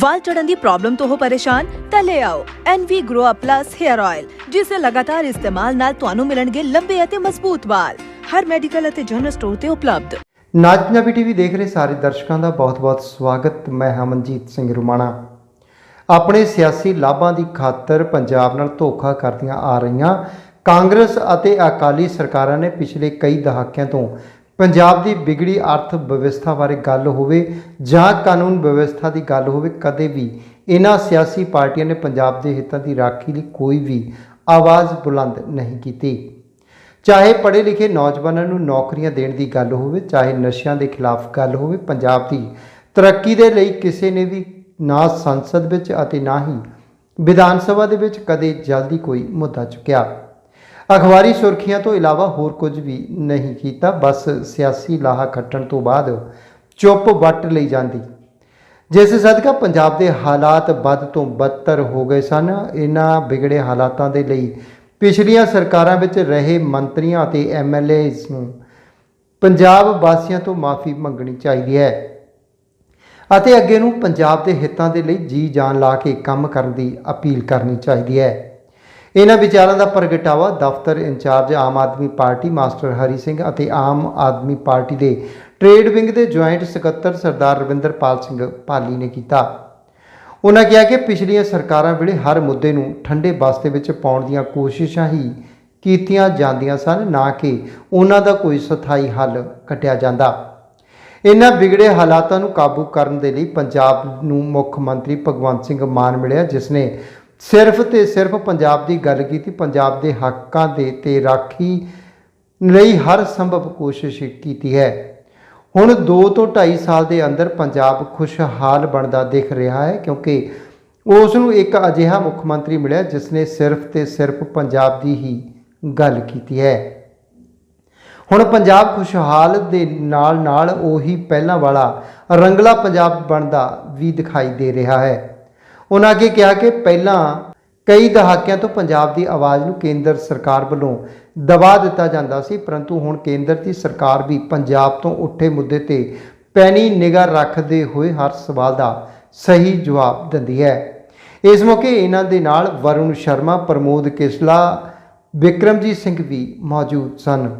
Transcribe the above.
ਵਾਲ ਝੜਨ ਦੀ problem ਤੋਂ ਹੋ ਪਰੇਸ਼ਾਨ, ਤਾਂ ਲੈ ਆਓ NV Grow Up Plus Hair Oil ਜਿਸ ਦੇ ਲਗਾਤਾਰ ਇਸਤੇਮਾਲ ਨਾਲ ਤੁਹਾਨੂੰ ਮਿਲਣਗੇ ਲੰਬੇ ਅਤੇ ਮਜ਼ਬੂਤ ਵਾਲ। ਹਰ ਮੈਡੀਕਲ ਅਤੇ ਜਨਰਲ ਸਟੋਰ ਤੇ ਉਪਲਬਧ। ਨਾਜ ਪੰਜਾਬੀ ਟੀਵੀ ਦੇਖ ਰਹੇ ਸਾਰੇ ਦਰਸ਼ਕਾਂ ਦਾ ਬਹੁਤ-ਬਹੁਤ ਸਵਾਗਤ। ਮੈਂ ਹਾਂ ਸਿੰਘ ਰੁਮਾਣਾ। ਆਪਣੇ ਸਿਆਸੀ ਲਾਭਾਂ ਦੀ ਖਾਤਰ ਪੰਜਾਬ ਨਾਲ ਧੋਖਾ ਕਰਦੀਆਂ ਆ ਰਹੀਆਂ ਕਾਂਗਰਸ ਅਤੇ ਅਕਾਲੀ ਸਰਕਾਰਾਂ ਨੇ ਪਿਛਲੇ ਕਈ ਦਹਾਕਿਆਂ ਤੋਂ ਪੰਜਾਬ ਦੀ ਵਿਗੜੀ ਅਰਥ ਵਿਵਸਥਾ ਬਾਰੇ ਗੱਲ ਹੋਵੇ ਜਾਂ ਕਾਨੂੰਨ ਵਿਵਸਥਾ ਦੀ ਗੱਲ ਹੋਵੇ, ਕਦੇ ਵੀ ਇਹਨਾਂ ਸਿਆਸੀ ਪਾਰਟੀਆਂ ਨੇ ਪੰਜਾਬ ਦੇ ਹਿੱਤਾਂ ਦੀ ਰਾਖੀ ਲਈ ਕੋਈ ਵੀ ਆਵਾਜ਼ ਬੁਲੰਦ ਨਹੀਂ ਕੀਤੀ। ਚਾਹੇ ਪੜ੍ਹੇ ਲਿਖੇ ਨੌਜਵਾਨਾਂ ਨੂੰ ਨੌਕਰੀਆਂ ਦੇਣ ਦੀ ਗੱਲ ਹੋਵੇ, ਚਾਹੇ ਨਸ਼ਿਆਂ ਦੇ ਖਿਲਾਫ ਗੱਲ ਹੋਵੇ, ਪੰਜਾਬ ਦੀ ਤਰੱਕੀ ਦੇ ਲਈ ਕਿਸੇ ਨੇ ਵੀ ਨਾ ਸੰਸਦ ਵਿੱਚ ਅਤੇ ਨਾ ਹੀ ਵਿਧਾਨ ਸਭਾ ਦੇ ਵਿੱਚ ਕਦੇ ਜਲਦੀ ਕੋਈ ਮੁੱਦਾ ਚੁੱਕਿਆ। ਅਖਬਾਰੀ ਸੁਰਖੀਆਂ ਤੋਂ ਇਲਾਵਾ ਹੋਰ ਕੁਝ ਵੀ ਨਹੀਂ ਕੀਤਾ, ਬਸ ਸਿਆਸੀ ਲਾਹਾ ਖੱਟਣ ਤੋਂ ਬਾਅਦ ਚੁੱਪ ਵੱਟ ਲਈ ਜਾਂਦੀ। ਜਿਸ ਸਦਕਾ ਪੰਜਾਬ ਦੇ ਹਾਲਾਤ ਵੱਧ ਤੋਂ ਬਦਤਰ ਹੋ ਗਏ ਸਨ ਇਹਨਾਂ ਵਿਗੜੇ ਹਾਲਾਤਾਂ ਦੇ ਲਈ ਪਿਛਲੀਆਂ ਸਰਕਾਰਾਂ ਵਿੱਚ ਰਹੇ ਮੰਤਰੀਆਂ ਅਤੇ ਐਮਐਲਏਜ਼ ਨੂੰ ਪੰਜਾਬ ਵਾਸੀਆਂ ਤੋਂ ਮਾਫੀ ਮੰਗਣੀ ਚਾਹੀਦੀ ਹੈ ਅਤੇ ਅੱਗੇ ਨੂੰ ਪੰਜਾਬ ਦੇ ਹਿੱਤਾਂ ਦੇ ਲਈ ਜੀ ਜਾਨ ਲਾ ਕੇ ਕੰਮ ਕਰਨ ਦੀ ਅਪੀਲ ਕਰਨੀ ਚਾਹੀਦੀ ਹੈ। ਇਹਨਾਂ ਵਿਚਾਰਾਂ ਦਾ ਪ੍ਰਗਟਾਵਾ ਦਫ਼ਤਰ in charge Aam Aadmi Party master Hari Singh ਅਤੇ ਆਮ ਆਦਮੀ ਪਾਰਟੀ ਦੇ ਟ੍ਰੇਡ ਵਿੰਗ ਦੇ ਜੁਆਇੰਟ ਸਕੱਤਰ ਸਰਦਾਰ ਰਵਿੰਦਰਪਾਲ ਸਿੰਘ ਪਾਲੀ ਨੇ ਕੀਤਾ। ਉਹਨਾਂ ਕਿਹਾ ਕਿ ਪਿਛਲੀਆਂ ਸਰਕਾਰਾਂ ਵੇਲੇ ਹਰ ਮੁੱਦੇ ਨੂੰ ਠੰਡੇ ਬਸਤੇ ਵਿੱਚ ਪਾਉਣ ਦੀਆਂ ਕੋਸ਼ਿਸ਼ਾਂ ਹੀ ਕੀਤੀਆਂ ਜਾਂਦੀਆਂ ਸਨ, ਨਾ ਕਿ ਉਹਨਾਂ ਦਾ ਕੋਈ ਸਥਾਈ ਹੱਲ ਕੱਟਿਆ ਜਾਂਦਾ। ਇਹਨਾਂ ਵਿਗੜੇ ਹਾਲਾਤਾਂ ਨੂੰ ਕਾਬੂ ਕਰਨ ਦੇ ਲਈ ਪੰਜਾਬ ਨੂੰ ਮੁੱਖ ਮੰਤਰੀ ਭਗਵੰਤ ਸਿੰਘ ਮਾਨ ਮਿਲਿਆ, ਜਿਸ ਨੇ ਸਿਰਫ ਤੇ ਸਿਰਫ ਪੰਜਾਬ ਦੀ ਗੱਲ ਕੀਤੀ, ਪੰਜਾਬ ਦੇ ਹੱਕਾਂ ਦੇ ਤੇ ਰਾਖੀ ਲਈ ਹਰ ਸੰਭਵ ਕੋਸ਼ਿਸ਼ ਕੀਤੀ ਹੈ। ਹੁਣ 2 ਤੋਂ 2.5 ਸਾਲ ਦੇ ਅੰਦਰ ਪੰਜਾਬ ਖੁਸ਼ਹਾਲ ਬਣਦਾ ਦਿਖ ਰਿਹਾ ਹੈ ਕਿਉਂਕਿ ਉਸ ਨੂੰ ਇੱਕ ਅਜਿਹਾ ਮੁੱਖ ਮੰਤਰੀ ਮਿਲਿਆ ਜਿਸ ਨੇ ਸਿਰਫ ਤੇ ਸਿਰਫ ਪੰਜਾਬ ਦੀ ਹੀ ਗੱਲ ਕੀਤੀ ਹੈ। ਹੁਣ ਪੰਜਾਬ ਖੁਸ਼ਹਾਲ ਦੇ ਨਾਲ ਨਾਲ ਉਹੀ ਪਹਿਲਾਂ ਵਾਲਾ ਰੰਗਲਾ ਪੰਜਾਬ ਬਣਦਾ ਵੀ ਦਿਖਾਈ ਦੇ ਰਿਹਾ ਹੈ। ਉਹਨਾਂ ਅੱਗੇ ਕਿਹਾ ਕਿ ਪਹਿਲਾਂ ਕਈ ਦਹਾਕਿਆਂ ਤੋਂ ਪੰਜਾਬ ਦੀ ਆਵਾਜ਼ ਨੂੰ ਕੇਂਦਰ ਸਰਕਾਰ ਵੱਲੋਂ ਦਬਾ ਦਿੱਤਾ ਜਾਂਦਾ ਸੀ, ਪਰੰਤੂ ਹੁਣ ਕੇਂਦਰ ਦੀ ਸਰਕਾਰ ਵੀ ਪੰਜਾਬ ਤੋਂ ਉੱਠੇ ਮੁੱਦੇ ਤੇ ਪੈਣੀ ਨਿਗਾਹ ਰੱਖਦੇ ਹੋਏ ਹਰ ਸਵਾਲ ਦਾ ਸਹੀ ਜਵਾਬ ਦਿੰਦੀ ਹੈ। ਇਸ ਮੌਕੇ ਇਹਨਾਂ ਦੇ ਨਾਲ ਵਰੁਣ ਸ਼ਰਮਾ, ਪ੍ਰਮੋਦ ਕਿਸਲਾ, ਵਿਕਰਮਜੀਤ ਸਿੰਘ ਵੀ ਮੌਜੂਦ ਸਨ।